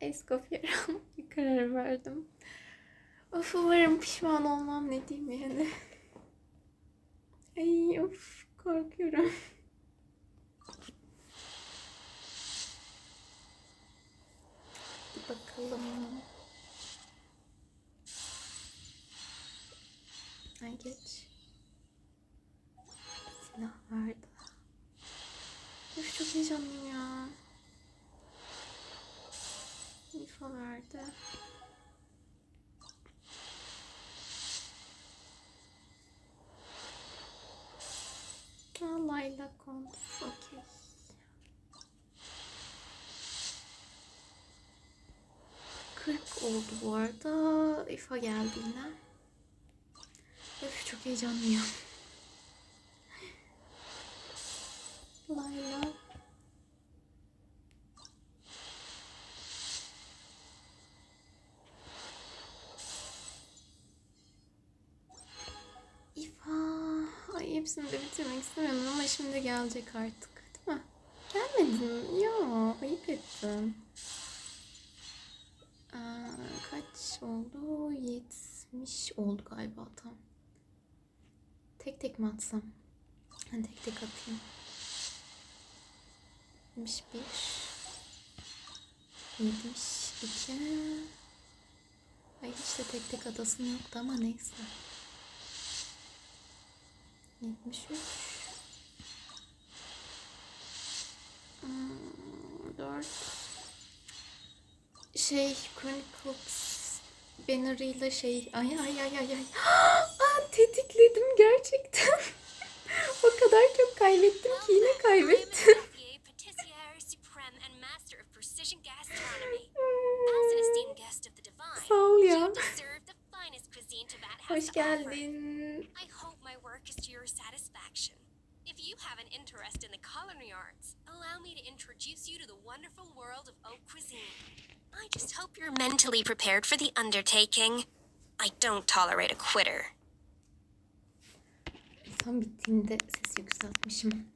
Escoffier bir karar verdim. Of umarım pişman olmam ne diyeyim yani. Ay of korkuyorum. Bakalım. Ay geç. Silah vardı. Üf çok heyecanlıyım ya. Aa, Layla Kont. Okey. Kırk oldu bu arada. İfa geldi. Öf çok heyecanlıyım. Hepsini de bitirmek istemiyorum ama şimdi gelecek artık. Değil mi? Gelmedin. Ya ayıp ettin. Aa, kaç oldu? 70 oldu galiba tam. Tek tek mi atsam? Ben tek tek atayım. 71 72 Ay hiç de tek tek atasım yoktu ama neyse. 73 hmm, 4 Şey Chronicles banner'ıyla şey ay ay ay ay ay. Aa, tetikledim gerçekten. O kadar çok kaybettim ki yine kaybettim. Sağ ol ya. Hoş geldin. İs to your satisfaction. If you have an interest in the culinary arts, allow me to introduce you to the wonderful world of oak cuisine. I just hope you're mentally prepared for the undertaking. I don't tolerate a quitter. Tam bittiğinde ses yükseltmişim.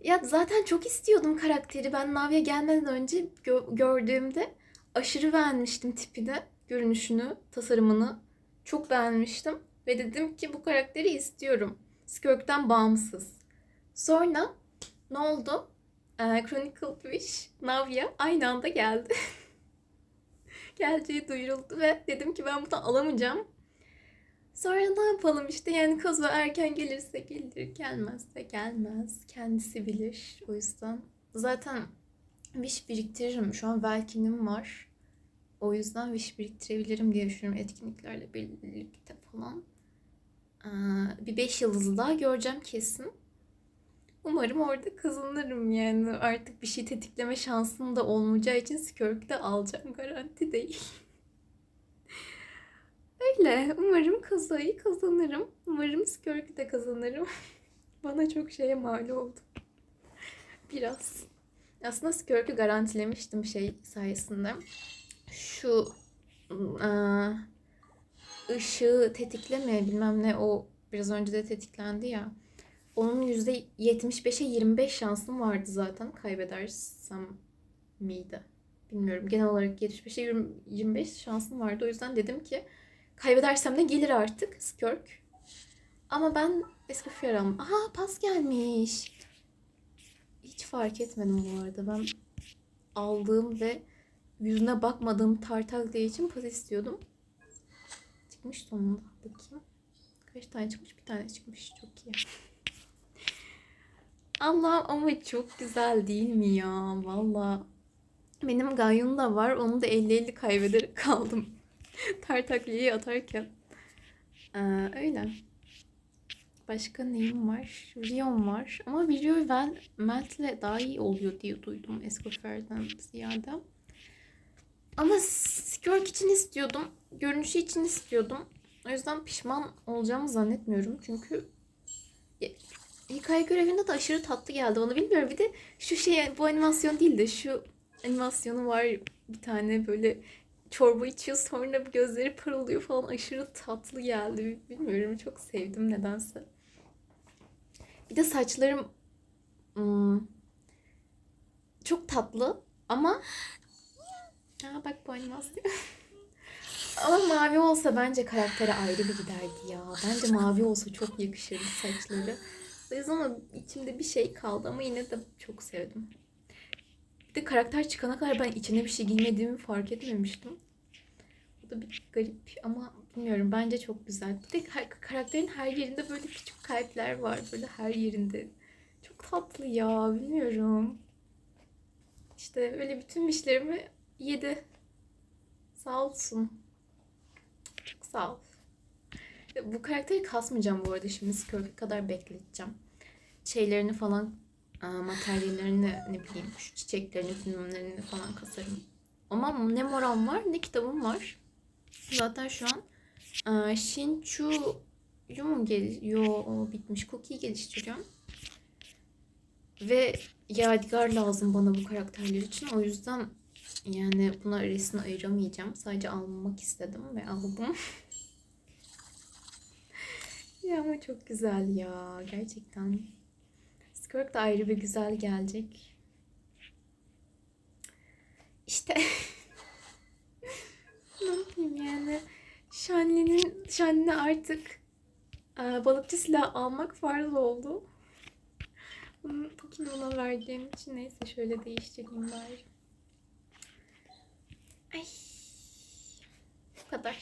Ya zaten çok istiyordum karakteri. Ben Navi'ye gelmeden önce gö- gördüğümde aşırı beğenmiştim tipini, görünüşünü, tasarımını. Çok beğenmiştim. Ve dedim ki bu karakteri istiyorum. Skirk'ten bağımsız. Sonra ne oldu? Ee, Chronicle Wish, Navia aynı anda geldi. Geleceği duyuruldu ve dedim ki ben bunu alamayacağım. Sonra ne yapalım işte yani Kozo erken gelirse gelir, gelmezse gelmez. Kendisi bilir o yüzden. Zaten wish biriktiririm. Şu an Velkin'im var. O yüzden wish biriktirebilirim diye düşünüyorum etkinliklerle birlikte falan. Ee, bir 5 yıldızı daha göreceğim kesin. Umarım orada kazanırım yani. Artık bir şey tetikleme şansım da olmayacağı için Skirk'ü de alacağım. Garanti değil. Öyle. Umarım Koza'yı kazanırım. Umarım Skirk'ü de kazanırım. Bana çok şeye mal oldu. Biraz. Aslında Skirk'ü garantilemiştim şey sayesinde. Şu ıı, ışığı tetikleme bilmem ne o biraz önce de tetiklendi ya. Onun %75'e 25 şansım vardı zaten kaybedersem miydi? Bilmiyorum. Genel olarak 75'e 20 25 şansım vardı. O yüzden dedim ki kaybedersem de gelir artık Skirk. Ama ben eski Ferram. Aha pas gelmiş. Hiç fark etmedim bu arada. Ben aldığım ve yüzüne bakmadığım Tartaglia için pas istiyordum. Çıkmış sonunda. Bakayım. Kaç tane çıkmış? Bir tane çıkmış. Çok iyi. Allah ama çok güzel değil mi ya? Valla. Benim Gayun da var. Onu da 50-50 kaybederek kaldım. Tartaklıyı atarken. Ee, öyle. Başka neyim var? Rion var. Ama Rio ben Melt'le daha iyi oluyor diye duydum Escoffer'den ziyade. Ama Skirk için istiyordum. Görünüşü için istiyordum. O yüzden pişman olacağımı zannetmiyorum. Çünkü hikaye görevinde de aşırı tatlı geldi bana. Bilmiyorum bir de şu şey bu animasyon değil de şu animasyonu var bir tane böyle çorba içiyor sonra gözleri parılıyor falan aşırı tatlı geldi. Bilmiyorum çok sevdim nedense. Bir de hmm, çok tatlı ama Aa bak bu animasyon. Ama mavi olsa bence karaktere ayrı bir giderdi ya. Bence mavi olsa çok yakışırdı saçları. O yüzden ama içimde bir şey kaldı ama yine de çok sevdim. Bir de karakter çıkana kadar ben içine bir şey giymediğimi fark etmemiştim. Bu da bir garip ama bilmiyorum bence çok güzel. Bir de karakterin her yerinde böyle küçük kalpler var böyle her yerinde. Çok tatlı ya bilmiyorum. İşte öyle bütün işlerimi yedi. Sağ olsun. Çok sağ ol. Bu karakteri kasmayacağım bu arada şimdi Skirk'e kadar bekleteceğim. Şeylerini falan, aa, materyallerini ne bileyim şu çiçeklerini, bilmemlerini falan kasarım. Ama ne moram var ne kitabım var. Zaten şu an aa, Shinchu'yu mu gel Yo bitmiş. Cookie'yi geliştiriyorum. Ve yadigar lazım bana bu karakterler için. O yüzden yani buna resmi ayıramayacağım. Sadece almak istedim ve aldım. ya ama çok güzel ya. Gerçekten. Skirk da ayrı bir güzel gelecek. İşte ne yapayım yani. Şanli'nin Şanli artık e, balıkçı silah almak farz oldu. Bunu Tokin'i ona verdiğim için neyse şöyle değiştireyim bari. Ay. Bu kadar.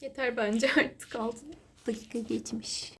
Yeter bence artık 6 dakika geçmiş.